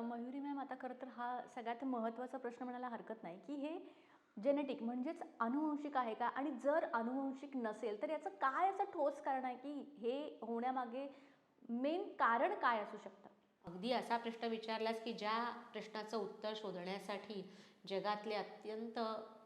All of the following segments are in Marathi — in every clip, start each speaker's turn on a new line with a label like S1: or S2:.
S1: मयुरी मॅम आता खरं तर हा सगळ्यात महत्त्वाचा प्रश्न म्हणायला हरकत नाही की हे जेनेटिक म्हणजेच अनुवंशिक आहे का? आणि जर अनुवंशिक नसेल तर याचं काय असं ठोस कारण आहे की हे होण्यामागे मेन कारण काय असू शकतं?
S2: अगदी असा प्रश्न विचारलास की ज्या प्रश्नाचं उत्तर शोधण्यासाठी जगातले अत्यंत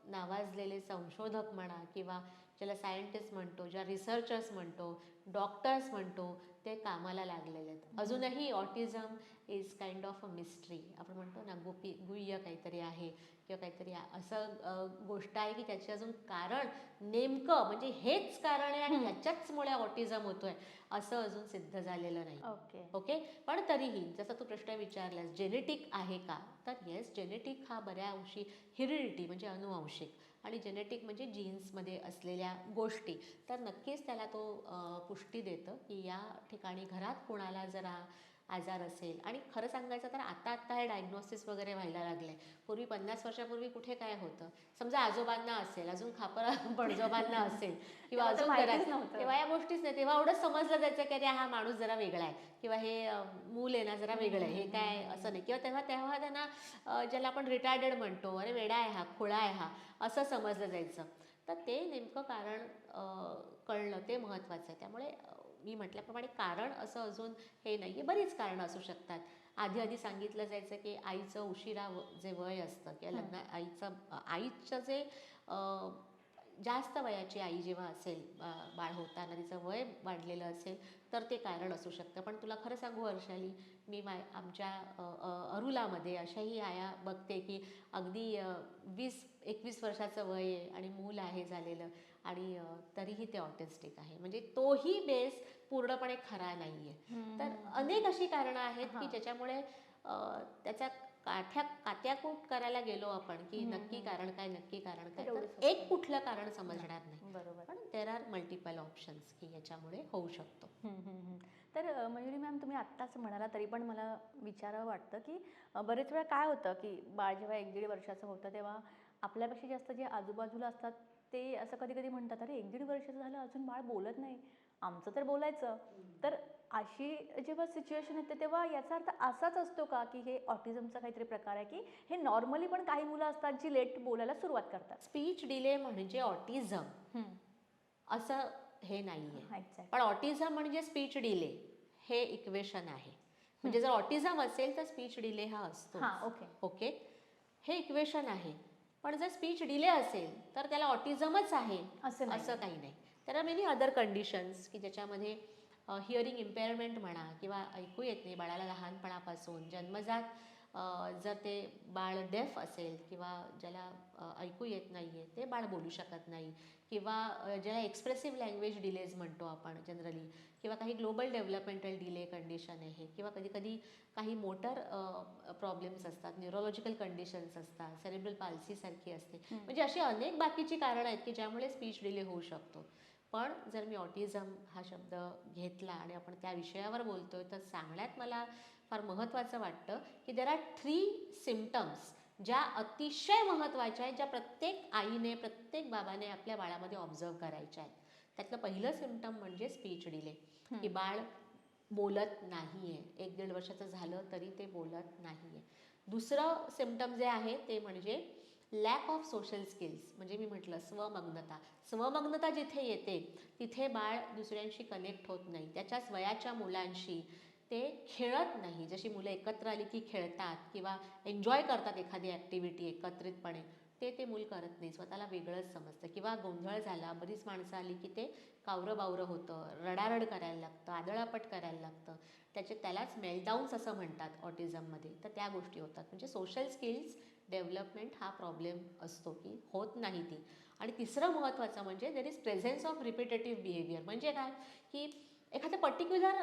S2: नावाजलेले संशोधक म्हणा किंवा ज्याला सायंटिस्ट म्हणतो ज्या रिसर्चर्स म्हणतो डॉक्टर्स म्हणतो ते कामाला लागलेले आहेत. अजूनही autism is kind of a mystery आपण म्हणतो ना गुपी गुह्य काहीतरी आहे किंवा काहीतरी असं गोष्ट आहे की त्याचे अजून कारण नेमकं म्हणजे हेच कारण आहे आणि ह्याच्याचमुळे ऑटिझम होतोय असं अजून सिद्ध झालेलं नाही.
S1: ओके.
S2: ओके? पण तरीही जसं तू प्रश्न विचारलास जेनेटिक आहे का? तर येस जेनेटिक हा बऱ्या अंशी हिरिडिटी म्हणजे अनुवांशिक आणि जेनेटिक म्हणजे जीन्समध्ये असलेल्या गोष्टी. तर नक्कीच त्याला तो पुष्टी देतं की या ठिकाणी घरात कोणाला जरा आजार असेल. आणि खरं सांगायचं तर आता आता हे डायग्नोसिस वगैरे व्हायला लागले पूर्वी पन्नास वर्षापूर्वी कुठे काय होतं? समजा आजोबांना असेल अजून खापर पणजोबांना असेल किंवा अजून घरात. तेव्हा या गोष्टीच नाही. तेव्हा एवढंच समजलं जायचं की अरे हा माणूस जरा वेगळा आहे. किंवा हे मूल आहे ना जरा वेगळं आहे. हे काय असं नाही. किंवा तेव्हा तेव्हा त्यांना ज्याला आपण रिटायर्डेड म्हणतो अरे वेडा आहे हा खुळा आहे हा असं समजलं जायचं. तर ते नेमकं कारण अ, कळलं. ते महत्त्वाचं आहे. त्यामुळे मी म्हटल्याप्रमाणे कारण असं अजून हे नाही आहे बरीच कारणं असू शकतात. आधी आधी सांगितलं जायचं की आईचं उशिरा जे वय असतं किंवा लग्न आईचं आईचं जे अ, जास्त वयाची आई जेव्हा असेल बाळ होताना तिचं वय वाढलेलं असेल तर ते कारण असू शकतं. पण तुला खरं सांगू वर्षाली मी माय आमच्या अरुलामध्ये अशाही आया बघते की अगदी वीस एकवीस वर्षाचं वय आहे आणि मूल आहे झालेलं आणि तरीही ते ऑटिस्टिक आहे. म्हणजे तोही बेस पूर्णपणे खरा नाही आहे तर अनेक अशी कारणं आहेत की ज्याच्यामुळे त्याचा काठ्या कात्याकूट करायला गेलो आपण की नक्की कारण काय नक्की कारण काय? तर एक कुठलं कारण समजणार नाही.
S1: बरोबर.
S2: पण देर आर मल्टिपल ऑप्शन्स की याच्यामुळे होऊ शकतो.
S1: तर मयुरी मॅम तुम्ही आत्ताच म्हणाला तरी पण मला विचारावं वाटतं की बरेच वेळा काय होतं की बाळ जेव्हा एक दीड वर्षाचं होतं तेव्हा आपल्यापेक्षा जास्त जे आजूबाजूला असतात ते असं कधी कधी म्हणतात अरे एक दीड वर्षाचं झालं अजून बाळ बोलत नाही. आमचं तर बोलायचं. तर अशी जेव्हा सिच्युएशन येते तेव्हा याचा अर्थ असाच असतो का की हे ऑटिझमचा काहीतरी प्रकार आहे की हे नॉर्मली पण काही मुलं असतात जी लेट बोलायला सुरुवात करतात?
S2: स्पीच डिले म्हणजे ऑटिझम. असं हे नाहीये.
S1: Exactly.
S2: पण ऑटिझम म्हणजे स्पीच डिले हे इक्वेशन आहे. म्हणजे जर ऑटिझम असेल तर स्पीच डिले हा असतो.
S1: हां ओके
S2: ओके हे इक्वेशन आहे. पण जर स्पीच डिले असेल तर त्याला ऑटिझमच आहे.
S1: असं नाही.
S2: असं काही नाही. तर मेनी अदर कंडिशन्स की ज्याच्यामध्ये हिअरिंग इम्पेअरमेंट म्हणा किंवा ऐकू येत नाही बाळाला लहानपणापासून. जन्मजात जर ते बाळ डेफ असेल किंवा ज्याला ऐकू येत नाही आहे ते बाळ बोलू शकत नाही किंवा ज्याला एक्सप्रेसिव्ह लँग्वेज डिलेज म्हणतो आपण जनरली किंवा काही ग्लोबल डेव्हलपमेंटल डिले कंडिशन आहे किंवा कधी कधी काही मोटर प्रॉब्लेम्स असतात न्यूरोलॉजिकल कंडिशन्स असतात सेरेब्रल पाल्सीसारखी असते. म्हणजे अशी अनेक बाकीची कारणं आहेत की ज्यामुळे स्पीच डिले होऊ शकतो. पण जर मी ऑटिझम हा शब्द घेतला आणि आपण त्या विषयावर बोलतोय तर सांगण्यात मला फार महत्त्वाचं वाटतं की देर आर थ्री सिमटम्स ज्या अतिशय महत्त्वाच्या आहेत ज्या प्रत्येक आईने प्रत्येक बाबाने आपल्या बाळामध्ये ऑब्झर्व करायच्या आहेत. त्यातलं पहिलं सिमटम म्हणजे स्पीच डिले की बाळ बोलत नाही आहे एक दीड वर्षाचं झालं तरी ते बोलत नाही आहे दुसरं सिमटम जे आहे ते म्हणजे लॅक ऑफ सोशल स्किल्स म्हणजे मी म्हटलं स्वमग्नता. स्वमग्नता जिथे येते तिथे बाळ दुसऱ्यांशी कनेक्ट होत नाही. त्याच्याच वयाच्या मुलांशी ते खेळत नाही. जशी मुलं एकत्र आली की खेळतात किंवा एन्जॉय करतात एखादी ॲक्टिव्हिटी एकत्रितपणे. ते ते मूल करत नाही. स्वतःला वेगळंच समजतं. किंवा गोंधळ झाला बरीच माणसं आली की ते कावरं बावरं होतं रडारड करायला लागतं आदळापट करायला लागतं. त्याचे त्यालाच मेलडाऊन्स असं म्हणतात ऑटिझममध्ये तर त्या गोष्टी होतात. म्हणजे सोशल स्किल्स डेव्हलपमेंट हा प्रॉब्लेम असतो की होत नाही ती. आणि तिसरं महत्त्वाचं म्हणजे there is presence of repetitive behaviour म्हणजे काय? की एखादं पर्टिक्युलर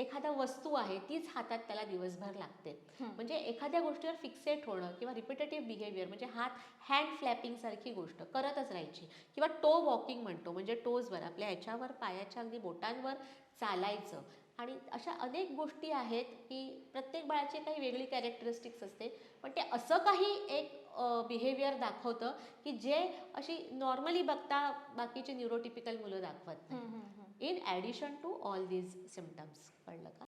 S2: एखादा वस्तू आहे तीच हातात त्याला दिवसभर लागते. म्हणजे एखाद्या गोष्टीवर फिक्सेट होणं किंवा रिपिटेटिव्ह बिहेवियर म्हणजे हात हँड फ्लॅपिंग सारखी गोष्ट करतच राहायची. किंवा टो वॉकिंग म्हणतो म्हणजे टोजवर आपल्या ह्याच्यावर पायाच्या अगदी बोटांवर चालायचं. आणि अशा अनेक गोष्टी आहेत की प्रत्येक बाळाची काही वेगळी कॅरेक्टरिस्टिक्स असते पण ते असं काही एक बिहेवियर दाखवतं की जे अशी नॉर्मली बघता बाकीची न्यूरोटिपिकल मुलं दाखवत नाही. In addition to all these symptoms कळलं का?